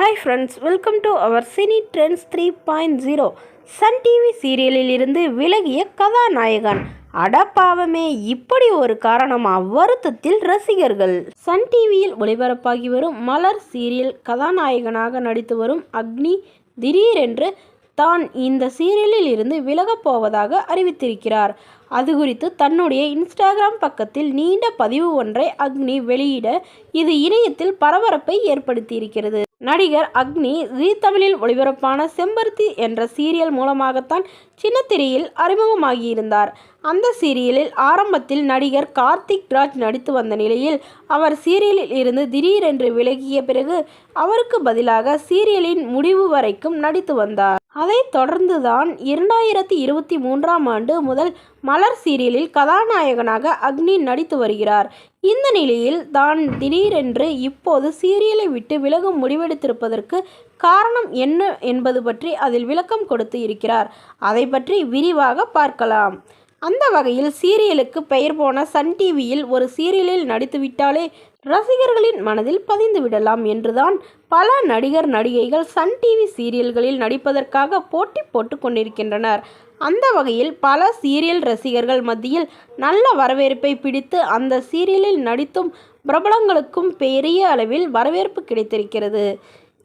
Hi friends welcome to our cine trends three point zero Sun TV சீரியலில் இருந்து விலகிய கதாநாயகன். அடப்பாவமே இப்படி ஒரு காரணமா? வருத்தத்தில் ரசிகர்கள். சன் டிவியில் ஒளிபரப்பாகி வரும் மலர் சீரியல் கதாநாயகனாக நடித்து வரும் அக்னி திடீரென்று தான் இந்த சீரியலில் இருந்து விலகப் போவதாக அறிவித்திருக்கிறார். அது குறித்து தன்னுடைய இன்ஸ்டாகிராம் பக்கத்தில் நீண்ட பதிவு ஒன்றை அக்னி வெளியிட இது இணையத்தில் பரபரப்பை ஏற்படுத்தியிருக்கிறது. நடிகர் அக்னி ஜீ தமிழில் ஒளிபரப்பான செம்பருத்தி என்ற சீரியல் மூலமாகத்தான் சின்னத்திரையில் அறிமுகமாகியிருந்தார். அந்த சீரியலில் ஆரம்பத்தில் நடிகர் கார்த்திக் ராஜ் நடித்து வந்த நிலையில் அவர் சீரியலில் இருந்து திடீரென்று விலகிய பிறகு அவருக்கு பதிலாக சீரியலின் முடிவு வரைக்கும் நடித்து வந்தார். அதைத் தொடர்ந்துதான் இரண்டாயிரத்தி இருபத்தி மூன்றாம் ஆண்டு முதல் மலர் சீரியலில் கதாநாயகனாக அக்னி நடித்து வருகிறார். இந்த நிலையில் தான் திடீரென்று இப்போது சீரியலை விட்டு விலகும் முடிவெடுத்திருப்பதற்கு காரணம் என்ன என்பது பற்றி அதில் விளக்கம் கொடுத்து இருக்கிறார். அதை பற்றி விரிவாக பார்க்கலாம். அந்த வகையில் சீரியலுக்கு பெயர் போன சன் டிவியில் ஒரு சீரியலில் நடித்துவிட்டாலே ரசிகர்களின் மனதில் பதிந்து விடலாம் என்றுதான் பல நடிகர் நடிகைகள் சன் டிவி சீரியல்களில் நடிப்பதற்காக போட்டி போட்டு கொண்டிருக்கின்றனர். அந்த வகையில் பல சீரியல் ரசிகர்கள் மத்தியில் நல்ல வரவேற்பை பிடித்து அந்த சீரியலில் நடித்தும் பிரபலங்களுக்கும் பெரிய அளவில் வரவேற்பு கிடைத்திருக்கிறது.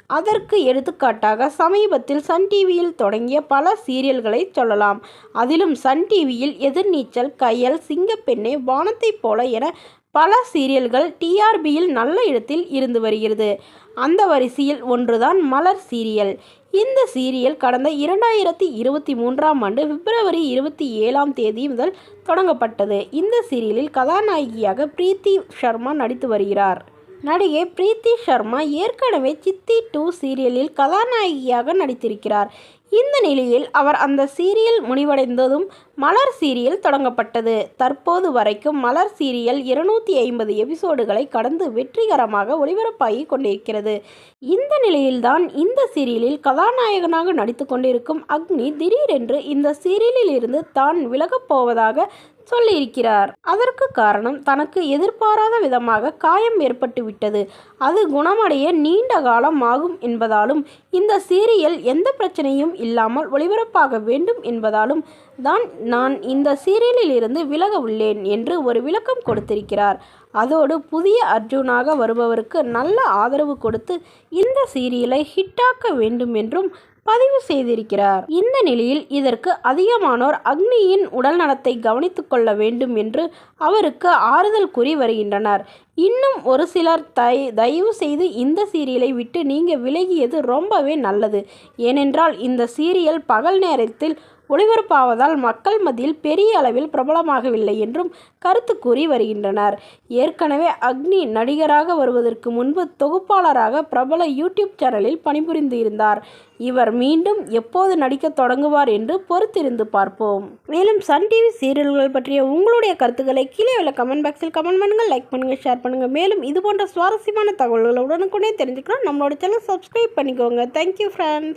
அதற்கு எடுத்துக்காட்டாக சமீபத்தில் சன் டிவியில் தொடங்கிய பல சீரியல்களை சொல்லலாம். அதிலும் சன் டிவியில் எதிர்நீச்சல் கையல் சிங்கப்பெண்ணே வானத்தைப் போல என பல சீரியல்கள் டிஆர்பியில் நல்ல இடத்தில் இருந்து வருகிறது. அந்த வரிசையில் ஒன்றுதான் மலர் சீரியல். இந்த சீரியல் கடந்த இரண்டாயிரத்தி இருபத்தி மூன்றாம் ஆண்டு பிப்ரவரி இருபத்தி ஏழாம் தேதி முதல் தொடங்கப்பட்டது. இந்த சீரியலில் கதாநாயகியாக பிரீத்தி சர்மா நடித்து வருகிறார். நடிகை பிரீத்தி சர்மா ஏற்கனவே சித்தி டூ சீரியலில் கதாநாயகியாக நடித்திருக்கிறார். இந்த நிலையில் அவர் அந்த சீரியல் முடிவடைந்ததும் மலர் சீரியல் தொடங்கப்பட்டது. தற்போது வரைக்கும் மலர் சீரியல் இருநூத்தி ஐம்பது எபிசோடுகளை கடந்து வெற்றிகரமாக ஒளிபரப்பாகி கொண்டிருக்கிறது. இந்த நிலையில்தான் இந்த சீரியலில் கதாநாயகனாக நடித்து கொண்டிருக்கும் அக்னி திடீரென்று இந்த சீரியலில் இருந்து தான் விலகப் போவதாக சொல்லியிருக்கிறார். அதற்கு காரணம் தனக்கு எதிர்பாராத விதமாக காயம் ஏற்பட்டுவிட்டது. அது குணமடைய நீண்ட காலம் ஆகும் என்பதாலும் இந்த சீரியல் எந்த பிரச்சனையும் இல்லாமல் ஒளிபரப்பாக வேண்டும் என்பதாலும் தான் நான் இந்த சீரியலில் இருந்து விலக உள்ளேன் என்று ஒரு விளக்கம் கொடுத்திருக்கிறார். அதோடு புதிய அர்ஜுனாக வருபவருக்கு நல்ல ஆதரவு கொடுத்து இந்த சீரியலை ஹிட்டாக்க வேண்டும் என்றும் பதிவு செய்திருக்கிறார். இந்த நிலையில் இதற்கு அதிகமானோர் அக்னியின் உடல் நலத்தை கவனித்துக் கொள்ள வேண்டும் என்று அவருக்கு ஆறுதல் கூறி வருகின்றனர். இன்னும் ஒரு சிலர் தை தயவு செய்து இந்த சீரியலை விட்டு நீங்கள் விலகியது ரொம்பவே நல்லது. ஏனென்றால் இந்த சீரியல் பகல் நேரத்தில் ஒளிபரப்பாவதால் மக்கள் மத்தியில் பெரிய அளவில் பிரபலமாகவில்லை என்றும் கருத்து கூறி வருகின்றனர். ஏற்கனவே அக்னி நடிகராக வருவதற்கு முன்பு தொகுப்பாளராக பிரபல யூடியூப் சேனலில் பணிபுரிந்து இருந்தார். இவர் மீண்டும் எப்போது நடிக்க தொடங்குவார் என்று பொறுத்திருந்து பார்ப்போம். மேலும் சன் டிவி சீரியல்கள் பற்றிய உங்களுடைய கருத்துக்களை கீழே உள்ள கமெண்ட் பாக்ஸில் கமெண்ட் பண்ணுங்கள் லைக் பண்ணுங்கள் ஷேர் பண்ணுங்கள் மேலும் இது போன்ற சுவாரஸ்யமான தகவல்களை உடனுக்குடனே தெரிஞ்சுக்கலாம் நம்மளோட சேனல் சப்ஸ்கிரைப் பண்ணிக்கோங்க. Thank you friends